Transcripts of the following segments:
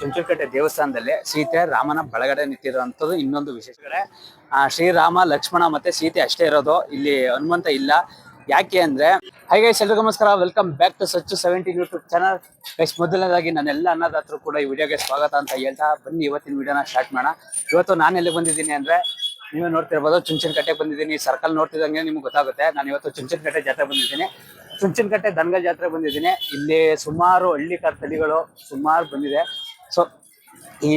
ಚುಂಚನಕಟ್ಟೆ ದೇವಸ್ಥಾನದಲ್ಲಿ ಸೀತೆ ರಾಮನ ಬಳಗಡೆ ನಿಂತಿರುವಂತದ್ದು ಇನ್ನೊಂದು ವಿಶೇಷ. ಶ್ರೀರಾಮ, ಲಕ್ಷ್ಮಣ ಮತ್ತೆ ಸೀತೆ ಅಷ್ಟೇ ಇರೋದು. ಇಲ್ಲಿ ಹನುಮಂತ ಇಲ್ಲ. ಯಾಕೆ ಅಂದ್ರೆ ಹಾಗೆ ಎಲ್ರಿಗೂ ನಮಸ್ಕಾರ. Welcome back to Sachu seventeen YouTube channel first ಮೊದಲನೇದಾಗಿ ನನ್ನೆಲ್ಲ ಅನ್ನದಾತರು ಕೂಡ ಈ ವಿಡಿಯೋಗೆ ಸ್ವಾಗತ ಅಂತ ಹೇಳ್ತಾ ಬನ್ನಿ. ಇವತ್ತಿನ ವಿಡಿಯೋನ ಸ್ಟಾರ್ಟ್ ಮಾಡೋಣ. ಇವತ್ತು ನಾನು ಎಲ್ಲಿ ಬಂದಿದ್ದೀನಿ ಅಂದ್ರೆ, ನೀವೇ ನೋಡ್ತಿರ್ಬೋದು, ಚುಂಚನಕಟ್ಟೆಗೆ ಬಂದಿದ್ದೀನಿ. ಸರ್ಕಲ್ ನೋಡ್ತಿದ್ದಂಗೆ ನಿಮ್ಗೆ ಗೊತ್ತಾಗುತ್ತೆ. ನಾನು ಇವತ್ತು ಚುಂಚನಕಟ್ಟೆ ಜಾತ್ರೆ ಬಂದಿದ್ದೀನಿ. ಚುಂಚನಕಟ್ಟೆ ದನಗಲ್ ಜಾತ್ರೆ ಬಂದಿದ್ದೀನಿ. ಇಲ್ಲಿ ಸುಮಾರು ಹಳ್ಳಿ ಕಾರ್ ತಳಿಗಳು ಸುಮಾರು ಬಂದಿದೆ. ಸೊ ಈ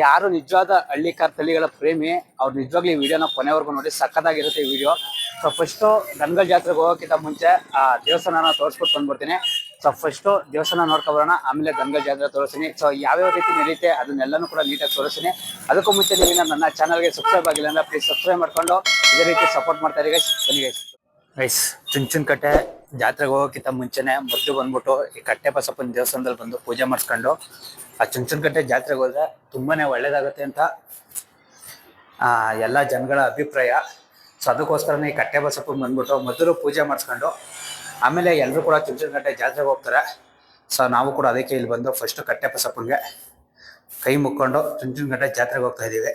ಯಾರು ನಿಜವಾದ ಹಳ್ಳಿ ಕಾರ್ ತಳಿಗಳ ಪ್ರೇಮಿ, ಅವ್ರು ನಿಜವಾಗ್ಲೂ ಈ ವಿಡಿಯೋನ ಕೊನೆವರೆಗೂ ನೋಡಿ ಸಕ್ಕತ್ತಾಗಿರುತ್ತೆ ಈ ವಿಡಿಯೋ. ಸೊ ಫಸ್ಟು ಗಂಗಲ್ ಜಾತ್ರೆಗೆ ಹೋಗೋಕ್ಕಿಂತ ಮುಂಚೆ, ಆ, ದೇವಸ್ಥಾನನ ತೋರಿಸ್ಬಿಟ್ಟು ಬಂದ್ಬಿಡ್ತೀನಿ. ಸೊ ಫಸ್ಟು ದೇವಸ್ಥಾನ ನೋಡ್ಕೊಬರೋಣ ಆಮೇಲೆ ಗಂಗಲ್ ಜಾತ್ರೆ ತೋರಿಸ್ತೀನಿ. ಸೊ ಯಾವ್ಯಾವ ರೀತಿ ನಡೆಯುತ್ತೆ ಅದನ್ನೆಲ್ಲನೂ ಕೂಡ ನೀಟಾಗಿ ತೋರಿಸ್ತೀನಿ. ಅದಕ್ಕೂ ಮುಂಚೆ ನೀವು ನನ್ನ ಚಾನಲ್ಗೆ ಸಬ್ಸ್ಕ್ರೈಬ್ ಆಗಿಲ್ಲ ಅಂದ್ರೆ ಪ್ಲೀಸ್ ಸಬ್ಸ್ಕ್ರೈಬ್ ಮಾಡ್ಕೊಂಡು, ಇದೇ ರೀತಿ ಸಪೋರ್ಟ್ ಮಾಡ್ತಾರೆ ಇರಿ ಗೈಸ್ ಬನ್ನಿ ಗೈಸ್ ಗೈಸ್ ಚುಂಚನಕಟ್ಟೆ ಜಾತ್ರೆಗೆ ಹೋಗೋಕ್ಕಿಂತ ಮುಂಚೆನೇ ಮೊದಲು ಬಂದ್ಬಿಟ್ಟು ಈ ಕಟ್ಟೆ ಬಸಪ್ಪನ ದೇವಸ್ಥಾನದಲ್ಲಿ ಬಂದು ಪೂಜೆ ಮಾಡಿಸ್ಕೊಂಡು ಆ ಚುಂಚನಕಟ್ಟೆ ಜಾತ್ರೆಗೆ ಹೋದ್ರೆ ತುಂಬಾನೇ ಒಳ್ಳೇದಾಗುತ್ತೆ ಅಂತ ಆ, ಎಲ್ಲ ಜನಗಳ ಅಭಿಪ್ರಾಯ. ಸೊ ಅದಕ್ಕೋಸ್ಕರನೇ ಈ ಕಟ್ಟೆ ಬಸಪ್ಪನ ಬಂದ್ಬಿಟ್ಟು ಮೊದಲು ಪೂಜೆ ಮಾಡಿಸ್ಕೊಂಡು ಆಮೇಲೆ ಎಲ್ಲರೂ ಕೂಡ ಚುಂಚನಕಟ್ಟೆ ಜಾತ್ರೆಗೆ ಹೋಗ್ತಾರೆ. ಸೊ ನಾವು ಕೂಡ ಅದಕ್ಕೆ ಇಲ್ಲಿ ಬಂದು ಫಸ್ಟ್ ಕಟ್ಟೆ ಬಸಪ್ಪನಿಗೆ ಕೈ ಮುಕ್ಕೊಂಡು ಚುಂಚನಕಟ್ಟೆ ಜಾತ್ರೆಗೆ ಹೋಗ್ತಾ ಇದ್ದೀವಿ.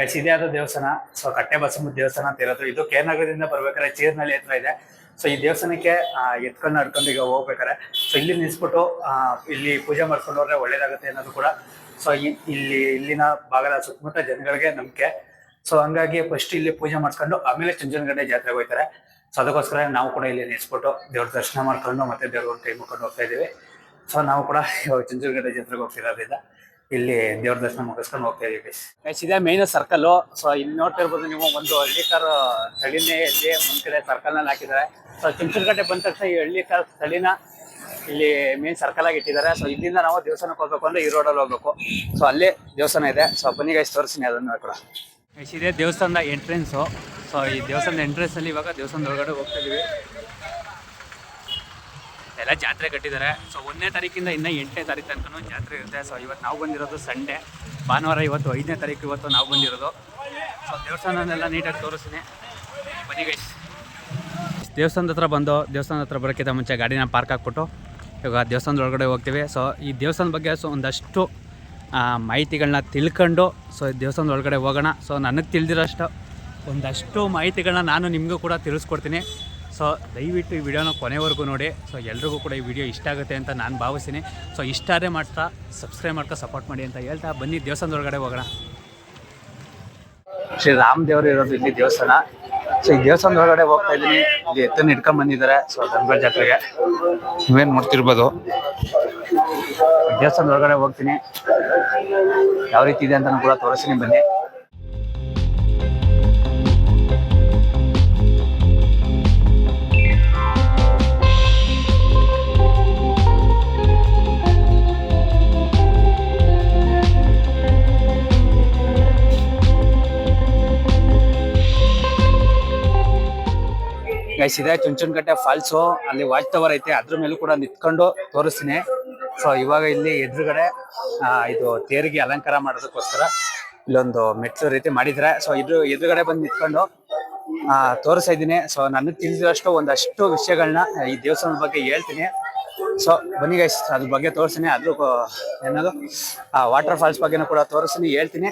ಗೈಸ್, ಆದ ದೇವಸ್ಥಾನ ಸೊ ಕಟ್ಟೆ ಬಸಮ್ಮ ದೇವಸ್ಥಾನ ಅಂತ ಇರೋದು. ಇದು ಕೆ ನಗರದಿಂದ ಬರ್ಬೇಕಾದ್ರೆ ಚೇರ್ನಲ್ಲಿ ಹತ್ರ ಇದೆ. ಸೊ ಈ ದೇವಸ್ಥಾನಕ್ಕೆ ಎತ್ಕೊಂಡು ನಡ್ಕೊಂಡು ಈಗ ಹೋಗ್ಬೇಕಾರೆ ಸೊ ಇಲ್ಲಿ ನಿಲ್ಸ್ಬಿಟ್ಟು ಇಲ್ಲಿ ಪೂಜೆ ಮಾಡ್ಕೊಂಡು ಹೋದ್ರೆ ಒಳ್ಳೇದಾಗುತ್ತೆ ಅನ್ನೋದು ಕೂಡ. ಸೊ ಇಲ್ಲಿ ಇಲ್ಲಿನ ಭಾಗದ ಸುತ್ತಮುತ್ತ ಜನಗಳಿಗೆ ನಂಬಿಕೆ. ಸೊ ಹಂಗಾಗಿ ಫಸ್ಟ್ ಇಲ್ಲಿ ಪೂಜೆ ಮಾಡ್ಕೊಂಡು ಆಮೇಲೆ ಚುಂಚನಗಡ್ಡೆ ಜಾತ್ರೆಗೆ ಹೋಗ್ತಾರೆ. ಸೊ ಅದಕ್ಕೋಸ್ಕರ ನಾವು ಕೂಡ ಇಲ್ಲಿ ನಿಲ್ಸ್ಬಿಟ್ಟು ದೇವ್ರ ದರ್ಶನ ಮಾಡ್ಕೊಂಡು ಮತ್ತೆ ದೇವ್ರ ಕೈ ಮುಕೊಂಡು ಹೋಗ್ತಾ ಇದೀವಿ ಸೊ ನಾವು ಕೂಡ ಚುಂಚನಗಡ್ಡೆ ಜಾತ್ರೆಗೆ ಹೋಗ್ತಿರೋದ್ರಿಂದ ಇಲ್ಲಿ ದೇವ್ರ ದರ್ಶನ ಮುಗಿಸ್ಕೊಂಡು ಹೋಗ್ತಾ ಇದೀವಿ ಗೈಸ್ ಇದೇ ಮೇನ್ ಸರ್ಕಲ್ ಸೊ ಇಲ್ಲಿ ನೋಡ್ತಾ ಇರ್ಬೋದು ನೀವು ಒಂದು ಹಳ್ಳಿಕಾರ್ ತಳಿನೇ ಇಲ್ಲಿ ಒಂದ್ ಕಡೆ ಸರ್ಕಲ್ನಲ್ಲಿ ಹಾಕಿದ್ದಾರೆ. ಸೊ ಚುಂಚನಕಟ್ಟೆ ಬಂದ ತಕ್ಷಣ ಈ ಹಳ್ಳಿಕಾರ್ ತಳಿನ ಇಲ್ಲಿ ಮೇನ್ ಸರ್ಕಲ್ ಆಗಿ ಇಟ್ಟಿದ್ದಾರೆ. ಸೊ ಇಲ್ಲಿಂದ ನಾವು ದೇವಸ್ಥಾನಕ್ಕೆ ಹೋಗ್ಬೇಕು ಅಂದ್ರೆ ಈ ರೋಡಲ್ಲಿ ಹೋಗ್ಬೇಕು. ಸೊ ಅಲ್ಲೇ ದೇವಸ್ಥಾನ ಇದೆ. ಸೊ ಬನ್ನಿ ಗೈಸ್ ತೋರಿಸ್ತೀನಿ ಅದನ್ನ ಕೂಡ ಗೈಸ್ ಇದೇ ದೇವಸ್ಥಾನದ ಎಂಟ್ರೆನ್ಸು ಸೊ ಈ ದೇವಸ್ಥಾನದ ಎಂಟ್ರೆನ್ಸ್ ಅಲ್ಲಿ ಇವಾಗ ದೇವಸ್ಥಾನದ ಒಳಗಡೆ ಹೋಗ್ತಾ ಇದೀವಿ. ಎಲ್ಲ ಜಾತ್ರೆ ಕಟ್ಟಿದ್ದಾರೆ. ಸೊ ಒಂದನೇ ತಾರೀಕಿಂದ ಇನ್ನೂ ಎಂಟನೇ ತಾರೀಕು ತನಕ ಜಾತ್ರೆ ಇರುತ್ತೆ. ಸೊ ಇವತ್ತು ನಾವು ಬಂದಿರೋದು ಸಂಡೇ ಭಾನುವಾರ ಇವತ್ತು ಐದನೇ ತಾರೀಕು ಇವತ್ತು ನಾವು ಬಂದಿರೋದು. ಸೊ ದೇವಸ್ಥಾನನೆಲ್ಲ ನೀಟಾಗಿ ತೋರಿಸ್ತೀನಿ. ಬನ್ನಿ ಗೈಸ್ ದೇವಸ್ಥಾನದ ಹತ್ರ ಬಂದು, ದೇವಸ್ಥಾನದ ಹತ್ರ ಬರೋಕ್ಕಿಂತ ಮುಂಚೆ ಗಾಡಿನ ಪಾರ್ಕ್ ಹಾಕ್ಬಿಟ್ಟು, ಇವಾಗ ದೇವಸ್ಥಾನದ ಒಳಗಡೆ ಹೋಗ್ತೀವಿ. ಸೊ ಈ ದೇವಸ್ಥಾನದ ಬಗ್ಗೆ ಸೊ ಒಂದಷ್ಟು ಮಾಹಿತಿಗಳನ್ನ ತಿಳ್ಕೊಂಡು ಸೊ ದೇವಸ್ಥಾನದ ಒಳಗಡೆ ಹೋಗೋಣ. ಸೊ ನನಗೆ ತಿಳಿದಿರೋಷ್ಟು ಒಂದಷ್ಟು ಮಾಹಿತಿಗಳನ್ನ ನಾನು ನಿಮಗೂ ಕೂಡ ತಿಳಿಸ್ಕೊಡ್ತೀನಿ. ಸೊ ದಯವಿಟ್ಟು ಈ ವಿಡಿಯೋನ ಕೊನೆವರೆಗೂ ನೋಡಿ. ಸೊ ಎಲ್ರಿಗೂ ಕೂಡ ಈ ವಿಡಿಯೋ ಇಷ್ಟ ಆಗುತ್ತೆ ಅಂತ ನಾನು ಭಾವಿಸ್ತೀನಿ. ಸೊ ಇಷ್ಟಾದರೆ ಮಾಡ್ತಾ ಸಬ್ಸ್ಕ್ರೈಬ್ ಮಾಡ್ತಾ ಸಪೋರ್ಟ್ ಮಾಡಿ ಅಂತ ಹೇಳ್ತಾ ಬನ್ನಿ, ದೇವಸ್ಥಾನದ ಒಳಗಡೆ ಹೋಗೋಣ. ಶ್ರೀ ರಾಮದೇವರು ಇರೋದು ಇಲ್ಲಿ ದೇವಸ್ಥಾನ. ಸೊ ಈ ದೇವಸ್ಥಾನದ ಒಳಗಡೆ ಹೋಗ್ತಾ ಇದ್ದೀನಿ. ಇಲ್ಲಿ ಎತ್ತನ್ನು ಹಿಡ್ಕೊಂಡ್ ಬಂದಿದ್ದಾರೆ, ಸೊ ಗಂಗಾ ಜಾತ್ರೆಗೆ. ನೀವೇನು ನೋಡ್ತಿರ್ಬೋದು ದೇವಸ್ಥಾನದ ಒಳಗಡೆ ಹೋಗ್ತೀನಿ. ಯಾವ ರೀತಿ ಇದೆ ಅಂತ ಕೂಡ ತೋರಿಸ್ತೀನಿ ಬನ್ನಿ. ಗೈಸ್ ಇದೆ, ಚುಂಚನಕಟ್ಟೆ ಫಾಲ್ಸು ಅಲ್ಲಿ ವಾಚ್ ಟವರ್ ಐತೆ, ಅದ್ರ ಮೇಲೂ ಕೂಡ ನಿಂತ್ಕೊಂಡು ತೋರಿಸ್ತೀನಿ. ಸೊ ಇವಾಗ ಇಲ್ಲಿ ಎದುರುಗಡೆ ಇದು ತೇರಿಗೆ ಅಲಂಕಾರ ಮಾಡೋದಕ್ಕೋಸ್ಕರ ಇಲ್ಲೊಂದು ಮೆಟ್ಲು ರೀತಿ ಮಾಡಿದ್ರೆ. ಸೊ ಇದು ಎದುರುಗಡೆ ಬಂದು ನಿಂತ್ಕೊಂಡು ತೋರಿಸ್ತಾ ಇದ್ದೀನಿ. ಸೊ ನನಗೆ ತಿಳಿದಿರೋಷ್ಟು ಒಂದಷ್ಟು ವಿಷಯಗಳನ್ನ ಈ ದೇವಸ್ಥಾನದ ಬಗ್ಗೆ ಹೇಳ್ತೀನಿ. ಸೊ ಬನ್ನಿ ಗೈಸ್ ಅದ್ರ ಬಗ್ಗೆ ತೋರಿಸ್ತೀನಿ. ಅದ್ರ ಏನದು? ವಾಟರ್ ಫಾಲ್ಸ್ ಬಗ್ಗೆನೂ ಕೂಡ ತೋರಿಸ್ತೀನಿ, ಹೇಳ್ತೀನಿ.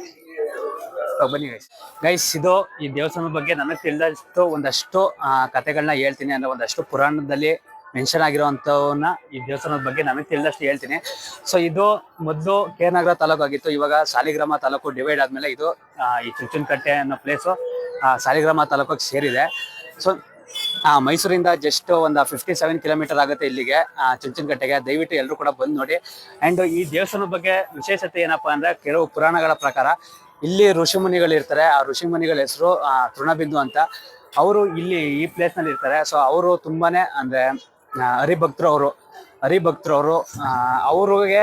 ಬನ್ನಿ ಗೈಸ್ ಗೈಸ್ ಇದು ಈ ದೇವಸ್ಥಾನದ ಬಗ್ಗೆ ನನಗೆ ತಿಳಿದಷ್ಟು ಒಂದಷ್ಟು ಕಥೆಗಳನ್ನ ಹೇಳ್ತೀನಿ. ಅಂದ್ರೆ ಒಂದಷ್ಟು ಪುರಾಣದಲ್ಲಿ ಮೆನ್ಷನ್ ಆಗಿರುವಂತವನ್ನ ಈ ದೇವಸ್ಥಾನದ ಬಗ್ಗೆ ನನಗೆ ತಿಳಿದಷ್ಟು ಹೇಳ್ತೀನಿ. ಸೊ ಇದು ಮೊದಲು ಕೆ ನಗರ ತಾಲೂಕು ಆಗಿತ್ತು. ಇವಾಗ ಸಾಲಿಗ್ರಾಮ ತಾಲೂಕು ಡಿವೈಡ್ ಆದ್ಮೇಲೆ ಇದು ಈ ಚುಂಚನಕಟ್ಟೆ ಅನ್ನೋ ಪ್ಲೇಸು ಸಾಲಿಗ್ರಾಮ ತಾಲೂಕಿಗೆ ಸೇರಿದೆ. ಸೊ ಮೈಸೂರಿಂದ ಜಸ್ಟ್ ಒಂದು ಫಿಫ್ಟಿ ಸೆವೆನ್ ಕಿಲೋಮೀಟರ್ ಆಗುತ್ತೆ ಇಲ್ಲಿಗೆ ಆ, ಚುಂಚನಕಟ್ಟೆಗೆ ದಯವಿಟ್ಟು ಎಲ್ಲರೂ ಕೂಡ ಬಂದು ನೋಡಿ. ಅಂಡ್ ಈ ದೇವಸ್ಥಾನದ ಬಗ್ಗೆ ವಿಶೇಷತೆ ಏನಪ್ಪಾ ಅಂದ್ರೆ ಕೆಲವು ಪುರಾಣಗಳ ಪ್ರಕಾರ ಇಲ್ಲಿ ಋಷಿಮುನಿಗಳು ಇರ್ತಾರೆ. ಆ ಋಷಿಮುನಿಗಳ ಹೆಸರು ತೃಣಬಿಂದು ಅಂತ. ಅವರು ಇಲ್ಲಿ ಈ ಪ್ಲೇಸ್ನಲ್ಲಿ ಇರ್ತಾರೆ. ಸೊ ಅವರು ತುಂಬಾನೇ ಅಂದ್ರೆ ಹರಿಭಕ್ತರು ಅವರು ಹರಿಭಕ್ತರು ಅವರು ಅವ್ರಿಗೆ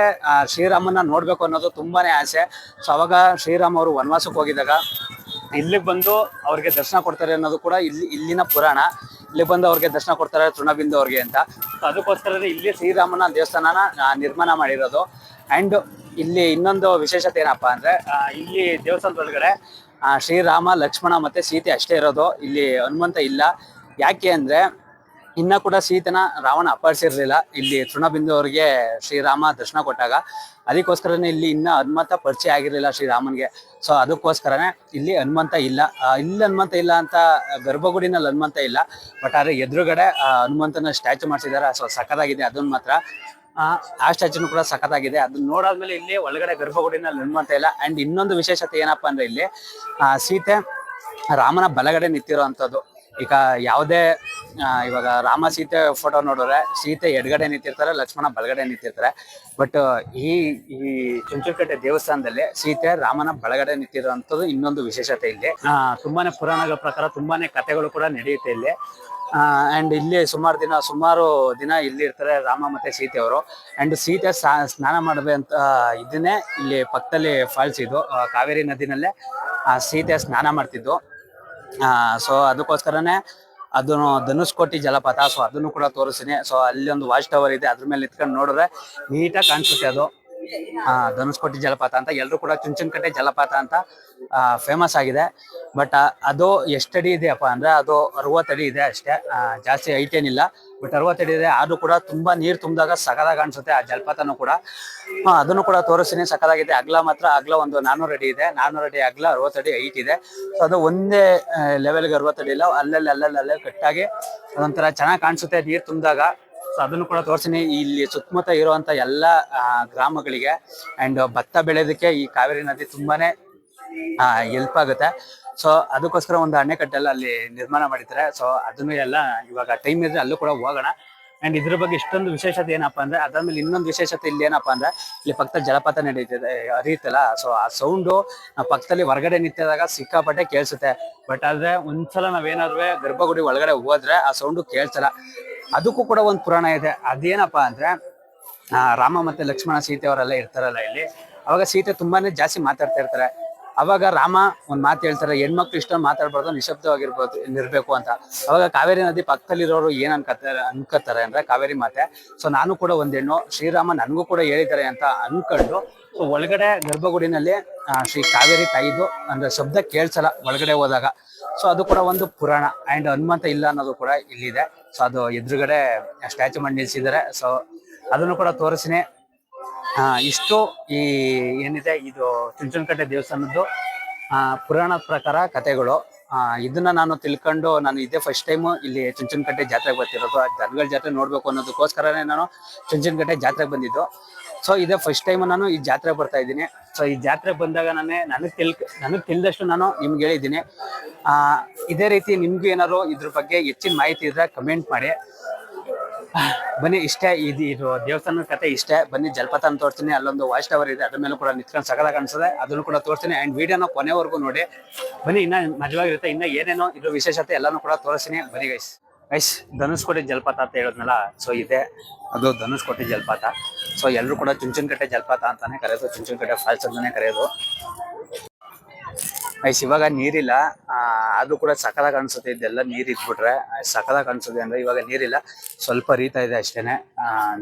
ಶ್ರೀರಾಮನ ನೋಡ್ಬೇಕು ಅನ್ನೋದು ತುಂಬಾನೇ ಆಸೆ. ಸೊ ಅವಾಗ ಶ್ರೀರಾಮ್ ಅವರು ವನವಾಸಕ್ಕೆ ಹೋಗಿದಾಗ ಇಲ್ಲಿಗೆ ಬಂದು ಅವ್ರಿಗೆ ದರ್ಶನ ಕೊಡ್ತಾರೆ ಅನ್ನೋದು ಕೂಡ ಇಲ್ಲಿ, ಇಲ್ಲಿನ ಪುರಾಣ. ಇಲ್ಲಿ ಬಂದು ಅವ್ರಿಗೆ ದರ್ಶನ ಕೊಡ್ತಾರೆ ತೃಣಬಿಂದು ಅವ್ರಿಗೆ ಅಂತ. ಸೊ ಅದಕ್ಕೋಸ್ಕರ ಇಲ್ಲಿ ಶ್ರೀರಾಮನ ದೇವಸ್ಥಾನನ ನಿರ್ಮಾಣ ಮಾಡಿರೋದು. ಅಂಡ್ ಇಲ್ಲಿ ಇನ್ನೊಂದು ವಿಶೇಷತೆ ಏನಪ್ಪಾ ಅಂದ್ರೆ ಆ, ಇಲ್ಲಿ ದೇವಸ್ಥಾನದೊಳಗಡೆ ಆ, ಶ್ರೀರಾಮ ಲಕ್ಷ್ಮಣ ಮತ್ತೆ ಸೀತೆ ಅಷ್ಟೇ ಇರೋದು. ಇಲ್ಲಿ ಹನುಮಂತ ಇಲ್ಲ. ಯಾಕೆ ಅಂದ್ರೆ ಇನ್ನ ಕೂಡ ಸೀತೆನ ರಾವಣ ಅಪಹರಿಸಿರ್ಲಿಲ್ಲ ಇಲ್ಲಿ ತೃಣಬಿಂದು ಅವರಿಗೆ ಶ್ರೀರಾಮ ದರ್ಶನ ಕೊಟ್ಟಾಗ. ಅದಕ್ಕೋಸ್ಕರನೇ ಇಲ್ಲಿ ಇನ್ನ ಹನುಮಂತ ಪರಿಚಯ ಆಗಿರ್ಲಿಲ್ಲ ಶ್ರೀರಾಮನ್ಗೆ ಸೊ ಅದಕ್ಕೋಸ್ಕರನೇ ಇಲ್ಲಿ ಹನುಮಂತ ಇಲ್ಲ. ಇಲ್ಲಿ ಹನುಮಂತ ಇಲ್ಲ ಅಂತ ಗರ್ಭಗುಡಿನಲ್ಲಿ ಹನುಮಂತ ಇಲ್ಲ. ಬಟ್ ಆದ್ರೆ ಎದುರುಗಡೆ ಹನುಮಂತನ ಸ್ಟ್ಯಾಚು ಮಾಡಿಸಿದ್ದಾರೆ ಸೊ ಸಖತ್ತಾಗಿದೆ. ಅದನ್ನ ಮಾತ್ರ. ಆ, ಸ್ಟ್ಯಾಚುನು ಕೂಡ ಸಖತ್ತಾಗಿದೆ. ಅದನ್ನ ನೋಡಾದ್ಮೇಲೆ ಇಲ್ಲಿ ಒಳಗಡೆ ಗರ್ಭಗುಡಿನಲ್ಲಿ ಹನುಮಂತ ಇಲ್ಲ. ಅಂಡ್ ಇನ್ನೊಂದು ವಿಶೇಷತೆ ಏನಪ್ಪಾ ಅಂದ್ರೆ ಇಲ್ಲಿ ಸೀತೆ ರಾಮನ ಬಲಗಡೆ ನಿಂತಿರುವಂತದ್ದು ಈಗ ಯಾವುದೇ ಇವಾಗ ರಾಮ ಸೀತೆ ಫೋಟೋ ನೋಡಿದ್ರೆ ಸೀತೆ ಎಡಗಡೆ ನಿಂತಿರ್ತಾರೆ ಲಕ್ಷ್ಮಣ ಬಲಗಡೆ ನಿಂತಿರ್ತಾರೆ. ಬಟ್ ಈ ಈ ಚುಂಚುಕಟ್ಟೆ ದೇವಸ್ಥಾನದಲ್ಲಿ ಸೀತೆ ರಾಮನ ಬಲಗಡೆ ನಿಂತಿರುವಂತದ್ದು ಇನ್ನೊಂದು ವಿಶೇಷತೆ ಇಲ್ಲಿ. ತುಂಬಾನೇ ಪುರಾಣಗಳ ಪ್ರಕಾರ ತುಂಬಾನೇ ಕಥೆಗಳು ಕೂಡ ನಡೆಯುತ್ತೆ ಇಲ್ಲಿ. ಅಂಡ್ ಇಲ್ಲಿ ಸುಮಾರು ದಿನ ಸುಮಾರು ದಿನ ಇಲ್ಲಿ ಇರ್ತಾರೆ ರಾಮ ಮತ್ತೆ ಸೀತೆ ಅವರು. ಅಂಡ್ ಸೀತೆ ಸ್ನಾನ ಮಾಡಬೇಕಂತ ಇದನ್ನೇ ಇಲ್ಲಿ ಪಕ್ಕದಲ್ಲಿ ಫಾಲ್ಸ್ ಇದು ಕಾವೇರಿ ನದಿನಲ್ಲೇ ಆ, ಸೀತೆ ಸ್ನಾನ ಮಾಡ್ತಿದ್ದು. ಸೊ ಅದಕ್ಕೋಸ್ಕರನೇ ಅದನ್ನು ಧನುಷ್ಕೋಟಿ ಜಲಪಾತ ಸೊ ಅದನ್ನು ಕೂಡ ತೋರಿಸ್ತೀನಿ. ಸೊ ಅಲ್ಲಿ ಒಂದು ವಾಚ್ ಟವರ್ ಇದೆ ಅದ್ರ ಮೇಲೆ ನಿಂತ್ಕೊಂಡು ನೋಡಿದ್ರೆ ನೀಟಾಗಿ ಕಾಣಿಸುತ್ತೆ ಅದು. ಆ, ಧನುಸ್ಕೋಟಿ ಜಲಪಾತ ಅಂತ ಎಲ್ಲರೂ ಕೂಡ ಚುಂಚನಕಟ್ಟೆ ಜಲಪಾತ ಅಂತ ಫೇಮಸ್ ಆಗಿದೆ. ಬಟ್ ಅದು ಎಷ್ಟಡಿ ಇದೆಯಪ್ಪ ಅಂದ್ರೆ ಅದು ಅರವತ್ತಡಿ ಇದೆ ಅಷ್ಟೇ. ಜಾಸ್ತಿ ಹೈಟ್ ಏನಿಲ್ಲ. ಬಟ್ ಅರವತ್ತಡಿ ಇದೆ. ಆದ್ರೂ ಕೂಡ ತುಂಬಾ ನೀರು ತುಂಬಿದಾಗ ಸಕದಾಗ ಕಾಣಿಸುತ್ತೆ ಆ ಜಲಪಾತನೂ ಕೂಡ. ಅದನ್ನು ಕೂಡ ತೋರಿಸ್ತೀನಿ. ಸಕದಾಗಿದೆ ಅಗ್ಲ ಮಾತ್ರ ಅಗ್ಲ ಒಂದು ನಾನೂರು ಅಡಿ ಇದೆ. ನಾನೂರು ಅಡಿ ಅಗ್ಲ ಅರವತ್ತಡಿ ಹೈಟ್ ಇದೆ. ಸೊ ಅದು ಒಂದೇ ಲೆವೆಲ್ಗೆ ಅರವತ್ತಡಿ ಇಲ್ಲ. ಅಲ್ಲಲ್ಲಿ ಅಲ್ಲಲ್ಲಿ ಅಲ್ಲಲ್ಲಿ ಕಟ್ಟಾಗಿ ಅದೊಂಥರ ಚೆನ್ನಾಗಿ ಕಾಣಿಸುತ್ತೆ ನೀರು ತುಂಬಿದಾಗ. ಸೊ ಅದನ್ನು ಕೂಡ ತೋರಿಸಿನಿ. ಇಲ್ಲಿ ಸುತ್ತಮುತ್ತ ಇರುವಂತ ಎಲ್ಲ ಗ್ರಾಮಗಳಿಗೆ. ಅಂಡ್ ಭತ್ತ ಬೆಳೆಯೋದಕ್ಕೆ ಈ ಕಾವೇರಿ ನದಿ ತುಂಬಾನೇ ಹೆಲ್ಪ್ ಆಗುತ್ತೆ. ಸೊ ಅದಕ್ಕೋಸ್ಕರ ಒಂದು ಅಣೆಕಟ್ಟೆಲ್ಲ ಅಲ್ಲಿ ನಿರ್ಮಾಣ ಮಾಡಿದ್ದಾರೆ. ಸೊ ಅದನ್ನು ಎಲ್ಲ ಇವಾಗ ಟೈಮ್ ಇದ್ರೆ ಅಲ್ಲೂ ಕೂಡ ಹೋಗೋಣ. ಅಂಡ್ ಇದ್ರ ಬಗ್ಗೆ ಇಷ್ಟೊಂದು ವಿಶೇಷತೆ ಏನಪ್ಪಾ ಅಂದ್ರೆ ಅದಾದ್ಮೇಲೆ ಇನ್ನೊಂದು ವಿಶೇಷತೆ ಇಲ್ಲಿ ಏನಪ್ಪಾ ಅಂದ್ರೆ, ಇಲ್ಲಿ ಪಕ್ಕದ ಜಲಪಾತ ನಡೀತಿದೆ, ಹರಿಯುತ್ತಲ್ಲ. ಸೊ ಆ ಸೌಂಡು ಪಕ್ಕದಲ್ಲಿ ಹೊರಗಡೆ ನಿಂತಿದಾಗ ಸಿಕ್ಕಾಪಟ್ಟೆ ಕೇಳಿಸುತ್ತೆ. ಬಟ್ ಆದ್ರೆ ಒಂದ್ಸಲ ನಾವೇನಾದ್ರೂ ಗರ್ಭಗುಡಿ ಒಳಗಡೆ ಹೋದ್ರೆ ಆ ಸೌಂಡು ಕೇಳ್ಸಲ್ಲ. ಅದಕ್ಕೂ ಕೂಡ ಒಂದು ಪುರಾಣ ಇದೆ. ಅದೇನಪ್ಪಾ ಅಂದ್ರೆ ರಾಮ ಮತ್ತೆ ಲಕ್ಷ್ಮಣ ಸೀತೆ ಅವರೆಲ್ಲ ಇರ್ತಾರಲ್ಲ ಇಲ್ಲಿ. ಅವಾಗ ಸೀತೆ ತುಂಬಾನೇ ಜಾಸ್ತಿ ಮಾತಾಡ್ತಾ ಇರ್ತಾರೆ. ಅವಾಗ ರಾಮ ಒಂದ್ ಮಾತು ಹೇಳ್ತಾರೆ, ಹೆಣ್ಮಕ್ಳು ಇಷ್ಟೊಂದು ಮಾತಾಡ್ಬಾರ್ದು ನಿಶಬ್ದವಾಗಿರ್ಬೋದು ಇರಬೇಕು ಅಂತ. ಅವಾಗ ಕಾವೇರಿ ನದಿ ಪಕ್ಕದಲ್ಲಿರೋರು ಏನ್ ಅನ್ಕತ್ತಾರೆ ಅನ್ಕೋತಾರೆ ಅಂದ್ರೆ ಕಾವೇರಿ ಮಾತೆ, ಸೊ ನಾನು ಕೂಡ ಒಂದ್ ಶ್ರೀರಾಮ ನನಗೂ ಕೂಡ ಹೇಳಿದ್ದಾರೆ ಅಂತ ಅನ್ಕೊಂಡು, ಸೊ ಒಳಗಡೆ ಗರ್ಭಗುಡಿನಲ್ಲಿ ಶ್ರೀ ಕಾವೇರಿ ತಾಯಿದು ಅಂದ್ರೆ ಶಬ್ದ ಕೇಳ್ಸಲ್ಲ ಒಳಗಡೆ ಹೋದಾಗ. ಸೊ ಅದು ಕೂಡ ಒಂದು ಪುರಾಣ. ಅಂಡ್ ಹನುಮಂತ ಇಲ್ಲ ಅನ್ನೋದು ಕೂಡ ಇಲ್ಲಿದೆ. ಸೊ ಅದು ಎದುರುಗಡೆ ಸ್ಟ್ಯಾಚು ಮಾಡಿ ನಿಲ್ಸಿದ್ದಾರೆ. ಸೊ ಅದನ್ನು ಕೂಡ ತೋರಿಸಿನಿ ಇಷ್ಟು ಈ ಏನಿದೆ ಇದು ಚುಂಚನಕಟ್ಟೆ ದೇವಸ್ಥಾನದ್ದು ಆ, ಪುರಾಣದ ಪ್ರಕಾರ ಕಥೆಗಳು. ಇದನ್ನ ನಾನು ತಿಳ್ಕೊಂಡು ನಾನು ಇದೇ ಫಸ್ಟ್ ಟೈಮ್ ಇಲ್ಲಿ ಚುಂಚನಕಟ್ಟೆ ಜಾತ್ರೆಗೆ ಬರ್ತಿರೋದು. ಆ ದನಗಳ ಜಾತ್ರೆ ನೋಡ್ಬೇಕು ಅನ್ನೋದಕ್ಕೋಸ್ಕರನೇ ನಾನು ಚುಂಚನಕಟ್ಟೆ ಜಾತ್ರೆಗೆ ಬಂದಿದ್ದು. ಸೊ ಇದೇ ಫಸ್ಟ್ ಟೈಮ್ ನಾನು ಈ ಜಾತ್ರೆ ಬರ್ತಾ ಇದ್ದೀನಿ. ಸೊ ಈ ಜಾತ್ರೆ ಬಂದಾಗ ನಾನೇ ನನಗೆ ತಿಳ್ ನನಗೆ ತಿಳಿದಷ್ಟು ನಾನು ನಿಮ್ಗೆ ಹೇಳಿದ್ದೀನಿ. ಆ, ಇದೇ ರೀತಿ ನಿಮ್ಗೂ ಏನಾದ್ರು ಇದ್ರ ಬಗ್ಗೆ ಹೆಚ್ಚಿನ ಮಾಹಿತಿ ಇದ್ರೆ ಕಮೆಂಟ್ ಮಾಡಿ. ಬನ್ನಿ ಇಷ್ಟೇ ಇದು ಇದು ದೇವಸ್ಥಾನದ ಕತೆ ಇಷ್ಟೇ. ಬನ್ನಿ ಜಲಪಾತ ತೋರಿಸ್ತೀನಿ. ಅಲ್ಲೊಂದು ವಾಚ್ ಟವರ್ ಇದೆ. ಅದ್ರ ಮೇಲೆ ಕೂಡ ನಿಂತ್ಕೊಂಡು ಸಕಲ ಕಾಣಿಸ್ತದೆ. ಅದನ್ನು ಕೂಡ ತೋರಿಸ್ತೀನಿ. ಆ್ಯಂಡ್ ವಿಡಿಯೋನ ಕೊನೆವರೆಗೂ ನೋಡಿ. ಬನ್ನಿ ಇನ್ನ ಮಜವಾಗಿರುತ್ತೆ. ಇನ್ನ ಏನೇನೋ ಇದ್ರ ವಿಶೇಷತೆ ಎಲ್ಲಾನು ಕೂಡ ತೋರಿಸ್ತೀನಿ. ಬನ್ನಿ ಗೈಸ್ ಗೈಸ್ ಧನುಷ್ಕೋಟಿ ಜಲಪಾತ ಅಂತ ಹೇಳಿದ್ನಲ್ಲ? ಸೊ ಇದೆ. ಅದು ಧನುಷ್ಕೋಟಿ ಜಲಪಾತ. ಸೊ ಎಲ್ಲರೂ ಕೂಡ ಚುಂಚನಕಟ್ಟೆ ಜಲಪಾತ ಅಂತಾನೆ ಕರೆಯೋದು, ಚುಂಚನಕಟ್ಟೆ ಫಾಲ್ಸ್ ಅಂತಾನೆ ಕರೆಯೋದು. ಐಸ್ ಇವಾಗ ನೀರಿಲ್ಲ. ಆದ್ರೂ ಕೂಡ ಸಕದಾಗ ಅನ್ಸುತ್ತೆ, ಇದೆಲ್ಲ ನೀರ್ ಇದ್ಬಿಟ್ರೆ. ಸಕದಾಗ ಅನ್ಸುತ್ತೆ ಅಂದ್ರೆ ಇವಾಗ ನೀರಿಲ್ಲ. ಸ್ವಲ್ಪ ರೀತಾ ಇದೆ ಅಷ್ಟೇನೆ.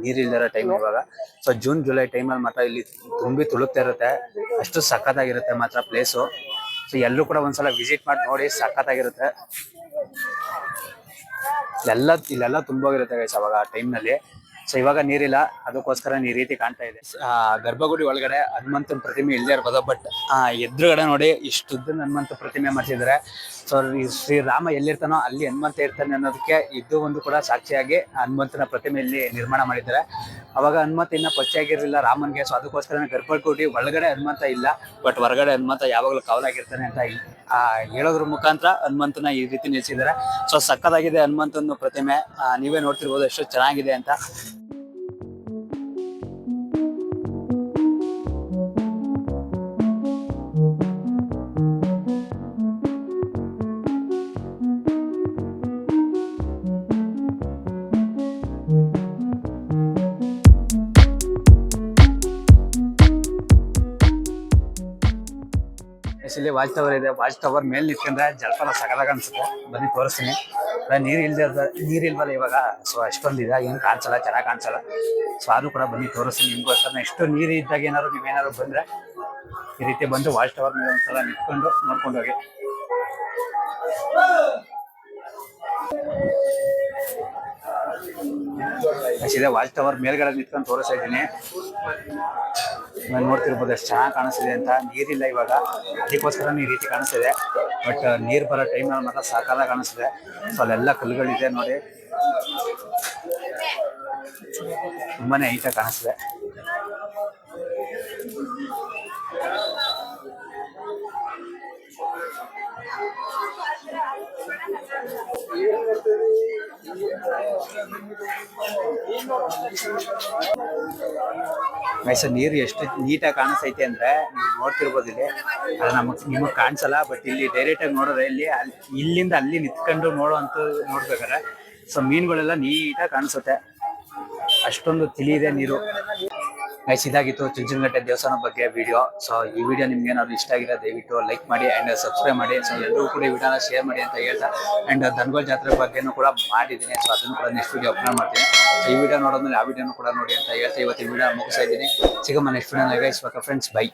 ನೀರಿಲ್ದಿರೋ ಟೈಮ್ ಇವಾಗ. ಸೊ ಜೂನ್ ಜುಲೈ ಟೈಮಲ್ಲಿ ಮಾತ್ರ ಇಲ್ಲಿ ತುಂಬಿ ತುಳುಕ್ತಾ ಇರುತ್ತೆ. ಅಷ್ಟು ಸಖತ್ತಾಗಿರುತ್ತೆ ಮಾತ್ರ ಪ್ಲೇಸು ಸೊ ಎಲ್ಲರೂ ಕೂಡ ಒಂದ್ಸಲ ವಿಸಿಟ್ ಮಾಡಿ ನೋಡಿ, ಸಖತ್ತಾಗಿರುತ್ತೆ. ಎಲ್ಲ ಇಲ್ಲೆಲ್ಲ ತುಂಬೋಗಿರುತ್ತೆ ಗೈಸ್ ಅವಾಗ ಆ ಟೈಮ್ನಲ್ಲಿ ಸೊ ಇವಾಗ ನೀರಿಲ್ಲ. ಅದಕ್ಕೋಸ್ಕರ ಈ ರೀತಿ ಕಾಣ್ತಾ ಇದೆ. ಗರ್ಭಗುಡಿ ಒಳಗಡೆ ಹನುಮಂತನ ಪ್ರತಿಮೆ ಇಲ್ಲದೆ ಇರ್ಬೋದು ಬಟ್ ಎದುರುಗಡೆ ನೋಡಿ ಇಷ್ಟುದ್ದನ ಹನುಮಂತ ಪ್ರತಿಮೆ ಮಾಡಿಸಿದ್ರೆ ಸೊ ಶ್ರೀರಾಮ ಎಲ್ಲಿರ್ತಾನೋ ಅಲ್ಲಿ ಹನುಮಂತ ಇರ್ತಾನೆ ಅನ್ನೋದಕ್ಕೆ ಇದು ಒಂದು ಕೂಡ ಸಾಕ್ಷಿಯಾಗಿ ಹನುಮಂತನ ಪ್ರತಿಮೆ ಇಲ್ಲಿ ನಿರ್ಮಾಣ ಮಾಡಿದ್ದಾರೆ. ಅವಾಗ ಹನುಮಂತ ಇನ್ನ ಪರಿಚಯ ಆಗಿರಲಿಲ್ಲ ರಾಮನ್ಗೆ. ಸೊ ಅದಕ್ಕೋಸ್ಕರ ಗರ್ಭಗುಡಿ ಒಳಗಡೆ ಹನುಮಂತ ಇಲ್ಲ ಬಟ್ ಹೊರಗಡೆ ಹನುಮಂತ ಯಾವಾಗಲೂ ಕಾವಲಾಗಿರ್ತಾನೆ ಅಂತ ಹೇಳೋದ್ರ ಮುಖಾಂತರ ಹನುಮಂತನ ಈ ರೀತಿ ನಿಲ್ಲಿಸಿದ್ದಾರೆ ಸೊ ಸಕ್ಕದಾಗಿದೆ ಹನುಮಂತನ ಪ್ರತಿಮೆ. ನೀವೇ ನೋಡ್ತಿರ್ಬೋದು, ಎಷ್ಟು ಚೆನ್ನಾಗಿದೆ ಅಂತ. ಇಲ್ಲಿ ವಾಚ್ ಟವರ್ ಇದೆ. ವಾಚ್ ಟವರ್ ಮೇಲೆ ನಿಂತ್ಕೊಂಡ್ರೆ ಜಲಪಾತ ಸಕದಾಗ ಅನ್ಸುತ್ತೆ. ಬನ್ನಿ, ತೋರಿಸ್ತೀನಿ. ನೀರು ನೀರ್ ಇಲ್ದೇ ನೀರ್ ಇಲ್ವಲ್ಲ ಇವಾಗ? ಸೊ ಅಷ್ಟೊಂದು ಇದೆ, ಏನು ಕಾಣಿಸಲ್ಲ, ಚೆನ್ನಾಗಿ ಕಾಣಿಸಲ್ಲ. ಸೊ ಅದು ಕೂಡ ಬನ್ನಿ, ತೋರಿಸ್ತೀನಿ ನಿಮ್ಗೋಸ್ಕರ ಎಷ್ಟು ನೀರು ಇದ್ದಾಗ ಏನಾದ್ರು ನೀವೇನಾದ್ರು ಬಂದ್ರೆ ಈ ರೀತಿ ಬಂದು ವಾಚ್ ಟವರ್ ಮೇಲೆ ಒಂದ್ಸಲ ನಿಂತ್ಕೊಂಡು ನೋಡ್ಕೊಂಡು ಹೋಗಿ. ಇದೆ ವಾಚ್ ಟವರ್ ಮೇಲ್ಗಡೆ ನಿಂತ್ಕೊಂಡು ತೋರಿಸ್ತಾ ಇದ್ದೀನಿ. ನಾನು ನೋಡ್ತಿರ್ಬೋದು, ಎಷ್ಟು ಚೆನ್ನಾಗಿ ಕಾಣಿಸ್ತಿದೆ ಅಂತ. ನೀರಿಲ್ಲ ಇವಾಗ. ಅದಕ್ಕೋಸ್ಕರ ಈ ರೀತಿ ಕಾಣಿಸ್ತಿದೆ. ಬಟ್ ನೀರು ಬರೋ ಟೈಮಲ್ಲಿ ಮಾತ್ರ ಸಾಕಾಲ ಕಾಣಿಸ್ತಿದೆ. ಸೊ ಅಲ್ಲೆಲ್ಲ ಕಲ್ಲುಗಳಿದೆ ನೋಡಿ. ತುಂಬಾನೇ ಐಟಾಗಿ ಕಾಣಿಸ್ತಿದೆ. ಮೈಸೂರು ನೀರು ಎಷ್ಟು ನೀಟಾಗಿ ಕಾಣಿಸ್ತೈತೆ ಅಂದ್ರೆ ನೀವು ನೋಡ್ತಿರ್ಬೋದು ಇಲ್ಲಿ. ಅದು ನಮಗೆ ನಿಮಗೆ ಕಾಣಿಸಲ್ಲ ಬಟ್ ಇಲ್ಲಿ ಡೈರೆಕ್ಟ್ ಆಗಿ ನೋಡಿದ್ರೆ ಇಲ್ಲಿ ಇಲ್ಲಿಂದ ಅಲ್ಲಿ ನಿಂತ್ಕೊಂಡು ನೋಡುವಂತ ನೋಡ್ಬೇಕಾರೆ ಸೊ ಮೀನುಗಳೆಲ್ಲ ನೀಟಾಗಿ ಕಾಣಿಸುತ್ತೆ. ಅಷ್ಟೊಂದು ತಿಳಿ ನೀರು. ಗೈಸ್ ಇದಾಗಿತ್ತು ಚುಂಚನಗಟ್ಟೆ ದೇವಸ್ಥಾನ ಬಗ್ಗೆ ವಿಡಿಯೋ ಸೊ ಈ ವಿಡಿಯೋ ನಿಮ್ಗೆ ಏನಾದ್ರು ಇಷ್ಟ ಆಗಿದೆ ದಯವಿಟ್ಟು ಲೈಕ್ ಮಾಡಿ ಅಂಡ್ ಸಬ್ಸ್ಕ್ರೈಬ್ ಮಾಡಿ. ಸೊ ಎಲ್ಲರೂ ಕೂಡ ಈ ವಿಡಿಯೋನ ಶೇರ್ ಮಾಡಿ ಅಂತ ಹೇಳ್ತಾ. ಅಂಡ್ ದನಗೋಲ್ ಜಾತ್ರೆ ಬಗ್ಗೆನೂ ಕೂಡ ಮಾಡಿದ್ದೀನಿ. ಸೊ ಅದನ್ನು ಕೂಡ ನೆಕ್ಸ್ಟ್ ವಿಡಿಯೋ ಅಪ್ಲೋಡ್ ಮಾಡ್ತೀನಿ. ಸೊ ಈ ವಿಡಿಯೋ ನೋಡೋದ್ಮೇಲೆ ಆ ವಿಡಿಯೋನು ಕೂಡ ನೋಡಿ ಅಂತ ಹೇಳ್ತಾ ಇವತ್ತಿನ ವಿಡಿಯೋ ಮುಗಿಸ್ತಾ ಇದ್ದೀನಿ. ಸಿಗಮ್ಮ next video guys friends bye